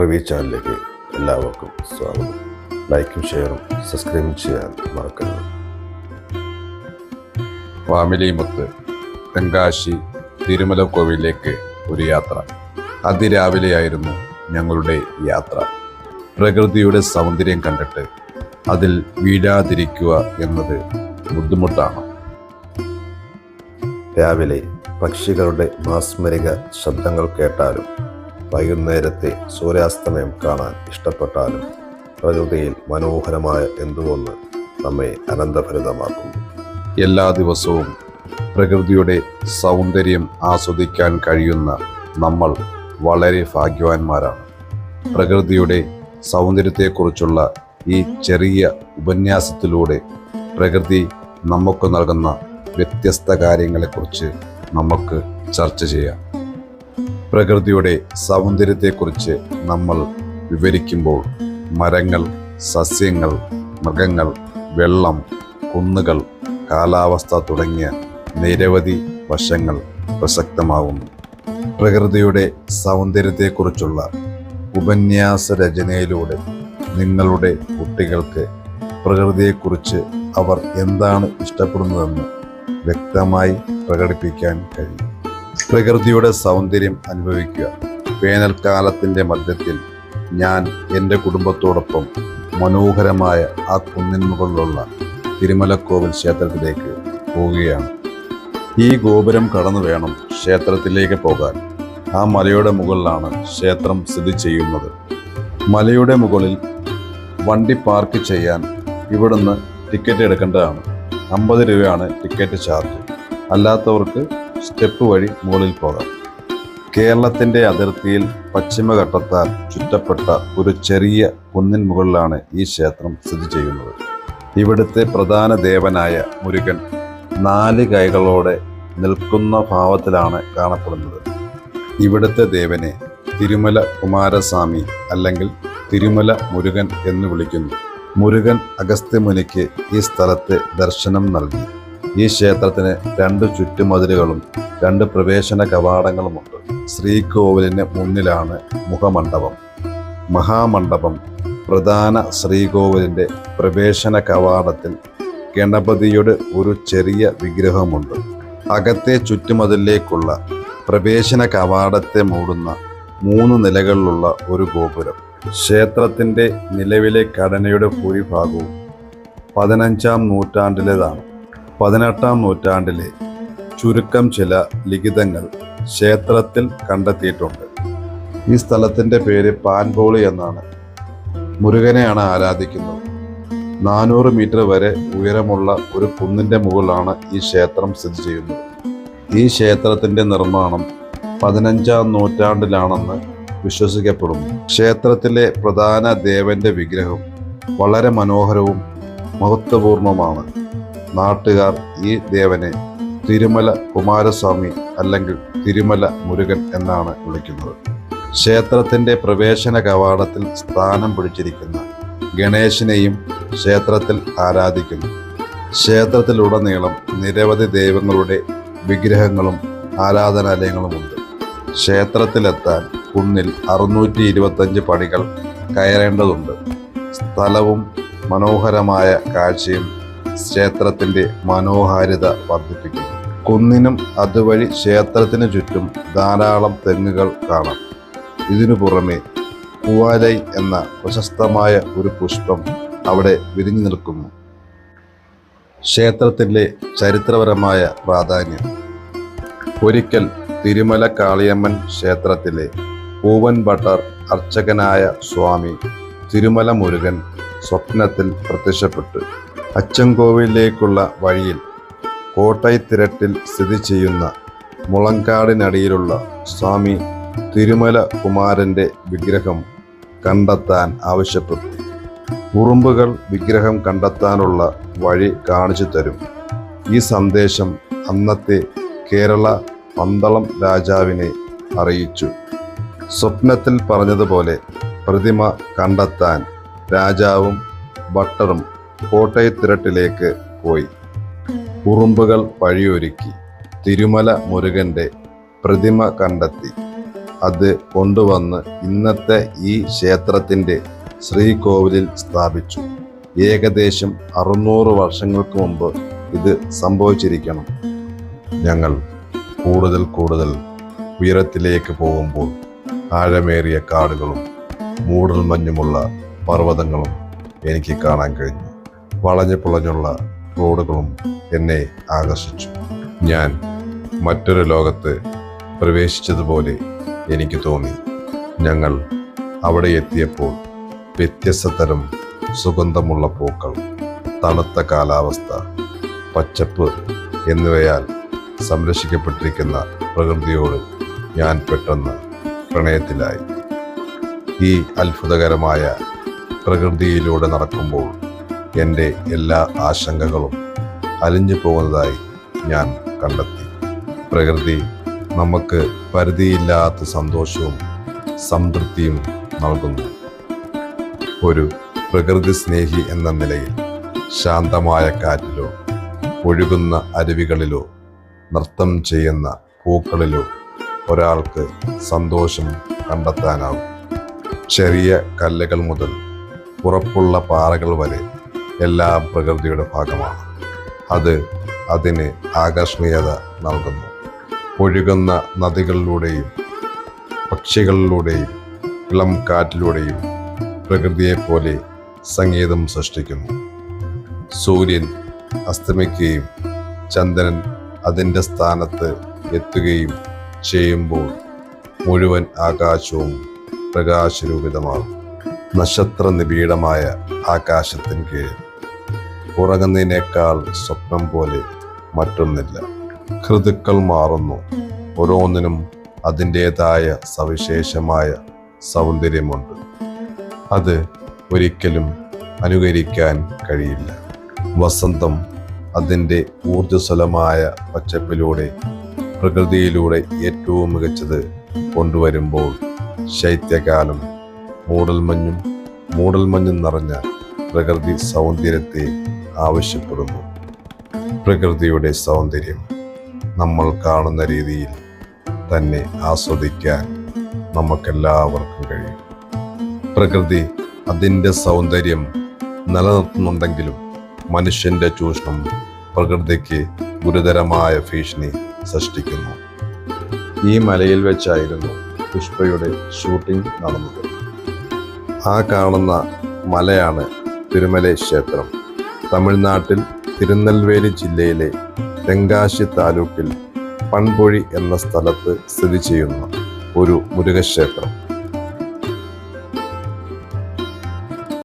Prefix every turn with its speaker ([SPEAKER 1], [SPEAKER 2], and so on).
[SPEAKER 1] Review ചാനലിലേക്ക് എല്ലാവർക്കും സ്വാഗതം. ലൈക്കും ഷെയറും സബ്സ്ക്രൈബും ചെയ്യാൻ മറക്കരുത്.
[SPEAKER 2] ഫാമിലി മൊത്ത് തെങ്കാശി തിരുമല കോവിലേക്ക് ഒരു യാത്ര. അതിരാവിലെയായിരുന്നു ഞങ്ങളുടെ യാത്ര. പ്രകൃതിയുടെ സൗന്ദര്യം കണ്ടിട്ട് അതിൽ വീഴാതിരിക്കുക എന്നത് ബുദ്ധിമുട്ടാണ്.
[SPEAKER 1] രാവിലെ പക്ഷികളുടെ മാസ്മരിക ശബ്ദങ്ങൾ കേട്ടാലും വൈകുന്നേരത്തെ സൂര്യാസ്തമയം കാണാൻ ഇഷ്ടപ്പെട്ടാലും പ്രകൃതിയിൽ മനോഹരമായ എന്തുകൊന്ന് നമ്മെ അനന്തഫലിതമാക്കുന്നു
[SPEAKER 2] എല്ലാ ദിവസവും പ്രകൃതിയുടെ സൗന്ദര്യം ആസ്വദിക്കാൻ കഴിയുന്ന നമ്മൾ വളരെ ഭാഗ്യവാന്മാരാണ്. പ്രകൃതിയുടെ സൗന്ദര്യത്തെക്കുറിച്ചുള്ള ഈ ചെറിയ ഉപന്യാസത്തിലൂടെ പ്രകൃതി നമുക്ക് നൽകുന്ന വ്യത്യസ്ത കാര്യങ്ങളെക്കുറിച്ച് നമുക്ക് ചർച്ച ചെയ്യാം. പ്രകൃതിയുടെ സൗന്ദര്യത്തെക്കുറിച്ച് നമ്മൾ വിവരിക്കുമ്പോൾ മരങ്ങൾ സസ്യങ്ങൾ മൃഗങ്ങൾ വെള്ളം കുന്നുകൾ കാലാവസ്ഥ തുടങ്ങിയ നിരവധി വശങ്ങൾ പ്രസക്തമാകുന്നു പ്രകൃതിയുടെ സൗന്ദര്യത്തെക്കുറിച്ചുള്ള ഉപന്യാസ രചനയിലൂടെ നിങ്ങളുടെ കുട്ടികൾക്ക് പ്രകൃതിയെക്കുറിച്ച് അവർ എന്താണ് ഇഷ്ടപ്പെടുന്നതെന്ന് വ്യക്തമായി പ്രകടിപ്പിക്കാൻ കഴിയും. പ്രകൃതിയുടെ സൗന്ദര്യം അനുഭവിക്കുക. വേനൽക്കാലത്തിന്റെ മധ്യത്തിൽ ഞാൻ എന്റെ കുടുംബത്തോടൊപ്പം മനോഹരമായ ആ കുന്നിൻ മുകളിലുള്ള തിരുമലക്കോവിൽ ക്ഷേത്രത്തിലേക്ക് പോവുകയാണ്. ഈ ഗോപുരം കടന്നു വേണം ക്ഷേത്രത്തിലേക്ക് പോകാൻ. ആ മലയുടെ മുകളിലാണ് ക്ഷേത്രം സ്ഥിതി ചെയ്യുന്നത്. മലയുടെ മുകളിൽ വണ്ടി പാർക്ക് ചെയ്യാൻ ഇവിടുന്ന് ടിക്കറ്റ് എടുക്കേണ്ടതാണ്. അമ്പത് രൂപയാണ് ടിക്കറ്റ് ചാർജ്. അല്ലാത്തവർക്ക് സ്റ്റെപ്പ് വഴി മുകളിൽ പോകാം. കേരളത്തിന്റെ അതിർത്തിയിൽ പശ്ചിമഘട്ടത്താൽ ചുറ്റപ്പെട്ട ഒരു ചെറിയ കുന്നിൻ മുകളിലാണ് ഈ ക്ഷേത്രം സ്ഥിതി ചെയ്യുന്നത്. ഇവിടുത്തെ പ്രധാന ദേവനായ മുരുകൻ നാല് കൈകളോടെ നിൽക്കുന്ന ഭാവത്തിലാണ് കാണപ്പെടുന്നത്. ഇവിടുത്തെ ദേവനെ തിരുമല കുമാരസ്വാമി അല്ലെങ്കിൽ തിരുമല മുരുകൻ എന്ന് വിളിക്കുന്നു. മുരുകൻ അഗസ്ത്യമുനിക്ക് ഈ സ്ഥലത്തെ ദർശനം നൽകി. ഈ ക്ഷേത്രത്തിന് രണ്ട് ചുറ്റുമതിലുകളും രണ്ട് പ്രവേശന കവാടങ്ങളുമുണ്ട്. ശ്രീകോവിലിന് മുന്നിലാണ് മുഖമണ്ഡപം. മഹാമണ്ഡപം പ്രധാന ശ്രീകോവിലിന്റെ പ്രവേശന കവാടത്തിൽ ഗണപതിയുടെ ഒരു ചെറിയ വിഗ്രഹമുണ്ട്. അകത്തെ ചുറ്റുമതിലേക്കുള്ള പ്രവേശന കവാടത്തെ മൂടുന്ന മൂന്ന് നിലകളിലുള്ള ഒരു ഗോപുരം. ക്ഷേത്രത്തിന്റെ നിലവിലെ ഘടനയുടെ ഭൂരിഭാഗവും പതിനഞ്ചാം നൂറ്റാണ്ടിലേതാണ്. പതിനെട്ടാം നൂറ്റാണ്ടിലെ ചുരുക്കം ചില ലിഖിതങ്ങൾ ക്ഷേത്രത്തിൽ കണ്ടെത്തിയിട്ടുണ്ട്. ഈ സ്ഥലത്തിന്റെ പേര് പാൻപോളി എന്നാണ്. മുരുകനെയാണ് ആരാധിക്കുന്നത്. നാനൂറ് മീറ്റർ വരെ ഉയരമുള്ള ഒരു കുന്നിന്റെ മുകളിലാണ് ഈ ക്ഷേത്രം സ്ഥിതി ചെയ്യുന്നത്. ഈ ക്ഷേത്രത്തിന്റെ നിർമ്മാണം പതിനഞ്ചാം നൂറ്റാണ്ടിലാണെന്ന് വിശ്വസിക്കപ്പെടുന്നു. ക്ഷേത്രത്തിലെ പ്രധാന ദേവന്റെ വിഗ്രഹം വളരെ മനോഹരവും മഹത്വപൂർണവുമാണ്. നാട്ടുകാർ ഈ ദേവനെ തിരുമല കുമാരസ്വാമി അല്ലെങ്കിൽ തിരുമല മുരുകൻ എന്നാണ് വിളിക്കുന്നത്. ക്ഷേത്രത്തിന്റെ പ്രവേശന കവാടത്തിൽ സ്ഥാനം പിടിച്ചിരിക്കുന്ന ഗണേശനെയും ക്ഷേത്രത്തിൽ ആരാധിക്കുന്നു. ക്ഷേത്രത്തിലുടനീളം നിരവധി ദൈവങ്ങളുടെ വിഗ്രഹങ്ങളും ആരാധനാലയങ്ങളുമുണ്ട്. ക്ഷേത്രത്തിലെത്താൻ കുന്നിൽ അറുന്നൂറ്റി ഇരുപത്തഞ്ച് പടികൾ കയറേണ്ടതുണ്ട്. സ്ഥലവും മനോഹരമായ കാഴ്ചയും ക്ഷേത്രത്തിന്റെ മനോഹാരിത വർദ്ധിപ്പിക്കുന്നു. കുന്നിനും അതുവഴി ക്ഷേത്രത്തിന് ചുറ്റും ധാരാളം തെങ്ങുകൾ കാണാം. ഇതിനു പുറമെ കുവാലൈ എന്ന പ്രശസ്തമായ ഒരു പുഷ്പം അവിടെ വിരിഞ്ഞു നിൽക്കുന്നു. ക്ഷേത്രത്തിന്റെ ചരിത്രപരമായ പ്രാധാന്യം. ഒരിക്കൽ തിരുമല കാളിയമ്മൻ ക്ഷേത്രത്തിലെ പൂവൻ ഭട്ടർ അർച്ചകനായ സ്വാമി തിരുമല മുരുകൻ സ്വപ്നത്തിൽ പ്രത്യക്ഷപ്പെട്ടു. അച്ചൻകോവിലേക്കുള്ള വഴിയിൽ കോട്ടയത്തിരട്ടിൽ സ്ഥിതി ചെയ്യുന്ന മുളങ്കാടിനടിയിലുള്ള സ്വാമി തിരുമല കുമാരന്റെ വിഗ്രഹം കണ്ടെത്താൻ ആവശ്യപ്പെട്ടു. ഉറുമ്പുകൾ വിഗ്രഹം കണ്ടെത്താനുള്ള വഴി കാണിച്ചു തരും. ഈ സന്ദേശം അന്നത്തെ കേരള പന്തളം രാജാവിനെ അറിയിച്ചു. സ്വപ്നത്തിൽ പറഞ്ഞതുപോലെ പ്രതിമ കണ്ടെത്താൻ രാജാവും ഭട്ടറും കോട്ടയത്തിരട്ടിലേക്ക് പോയി. ഉറുമ്പുകൾ വഴിയൊരുക്കി തിരുമല മുരുകന്റെ പ്രതിമ കണ്ടെത്തി. അത് കൊണ്ടുവന്ന് ഇന്നത്തെ ഈ ക്ഷേത്രത്തിന്റെ ശ്രീകോവിലിൽ സ്ഥാപിച്ചു. ഏകദേശം അറുന്നൂറ് വർഷങ്ങൾക്ക് മുമ്പ് ഇത് സംഭവിച്ചിരിക്കണം. ഞങ്ങൾ കൂടുതൽ കൂടുതൽ ഉയരത്തിലേക്ക് പോകുമ്പോൾ ആഴമേറിയ കാടുകളും മൂടൽമഞ്ഞുമുള്ള പർവതങ്ങളും എനിക്ക് കാണാൻ കഴിഞ്ഞു. വളഞ്ഞു പുളഞ്ഞുള്ള റോഡുകളും എന്നെ ആകർഷിച്ചു. ഞാൻ മറ്റൊരു ലോകത്ത് പ്രവേശിച്ചതുപോലെ എനിക്ക് തോന്നി. ഞങ്ങൾ അവിടെ എത്തിയപ്പോൾ വ്യത്യസ്ത തരം സുഗന്ധമുള്ള പൂക്കൾ തണുത്ത കാലാവസ്ഥ പച്ചപ്പ് എന്നിവയാൽ സംരക്ഷിക്കപ്പെട്ടിരിക്കുന്ന പ്രകൃതിയോട് ഞാൻ പെട്ടെന്ന് പ്രണയത്തിലായി. ഈ അത്ഭുതകരമായ പ്രകൃതിയിലൂടെ നടക്കുമ്പോൾ എന്റെ എല്ലാ ആശങ്കകളും അലിഞ്ഞു പോകുന്നതായി ഞാൻ കണ്ടെത്തി. പ്രകൃതി നമുക്ക് പരിധിയില്ലാത്ത സന്തോഷവും സംതൃപ്തിയും നൽകുന്നു. ഒരു പ്രകൃതി സ്നേഹി എന്ന നിലയിൽ ശാന്തമായ കാറ്റിലോ ഒഴുകുന്ന അരുവികളിലോ നൃത്തം ചെയ്യുന്ന പൂക്കളിലോ ഒരാൾക്ക് സന്തോഷം കണ്ടെത്താനാവും ചെറിയ കല്ലുകൾ മുതൽ ഉറപ്പുള്ള പാറകൾ വരെ എല്ലാം പ്രകൃതിയുടെ ഭാഗമാണ്. അത് അതിന് ആകർഷണീയത നൽകുന്നു. ഒഴുകുന്ന നദികളിലൂടെയും പക്ഷികളിലൂടെയും ഇളം കാറ്റിലൂടെയും പ്രകൃതിയെപ്പോലെ സംഗീതം സൃഷ്ടിക്കുന്നു. സൂര്യൻ അസ്തമിക്കുകയും ചന്ദ്രൻ അതിന്റെ സ്ഥാനത്ത് എത്തുകയും ചെയ്യുമ്പോൾ മുഴുവൻ ആകാശവും പ്രകാശരൂപിതമാകും. നക്ഷത്ര നിബിഡമായ ആകാശത്തിന് കീഴിൽ. ഉറങ്ങുന്നതിനേക്കാൾ സ്വപ്നം പോലെ മറ്റൊന്നില്ല. ഋതുക്കൾ മാറുന്നു. ഓരോന്നിനും അതിന്റെതായ സവിശേഷമായ സൗന്ദര്യമുണ്ട്. അത് ഒരിക്കലും അനുകരിക്കാൻ കഴിയില്ല. വസന്തം അതിന്റെ ഊർജസ്വലമായ പച്ചപ്പിലൂടെ പ്രകൃതിയിലൂടെ ഏറ്റവും മികച്ചത് കൊണ്ടുവരുമ്പോൾ ശൈത്യകാലം മൂടൽമഞ്ഞും മൂടൽമഞ്ഞും നിറഞ്ഞ പ്രകൃതി സൗന്ദര്യത്തെ ആവശ്യപ്പെടുന്നു. പ്രകൃതിയുടെ സൗന്ദര്യം നമ്മൾ കാണുന്ന രീതിയിൽ തന്നെ ആസ്വദിക്കാൻ നമുക്കെല്ലാവർക്കും കഴിയും. പ്രകൃതി അതിന്റെ സൗന്ദര്യം നിലനിർത്തുന്നുണ്ടെങ്കിലും മനുഷ്യന്റെ ചൂഷണം പ്രകൃതിക്ക് ഗുരുതരമായ ഭീഷണി സൃഷ്ടിക്കുന്നു. ഈ മലയിൽ വെച്ചായിരുന്നു പുഷ്പയുടെ ഷൂട്ടിംഗ് നടന്നത്. ആ കാണുന്ന മലയാണ് തിരുമല ക്ഷേത്രം. തമിഴ്നാട്ടിൽ തിരുനെൽവേലി ജില്ലയിലെ തെങ്കാശി താലൂക്കിൽ പൺപൊഴി എന്ന സ്ഥലത്ത് സ്ഥിതി ചെയ്യുന്ന ഒരു മുരുകക്ഷേത്രം.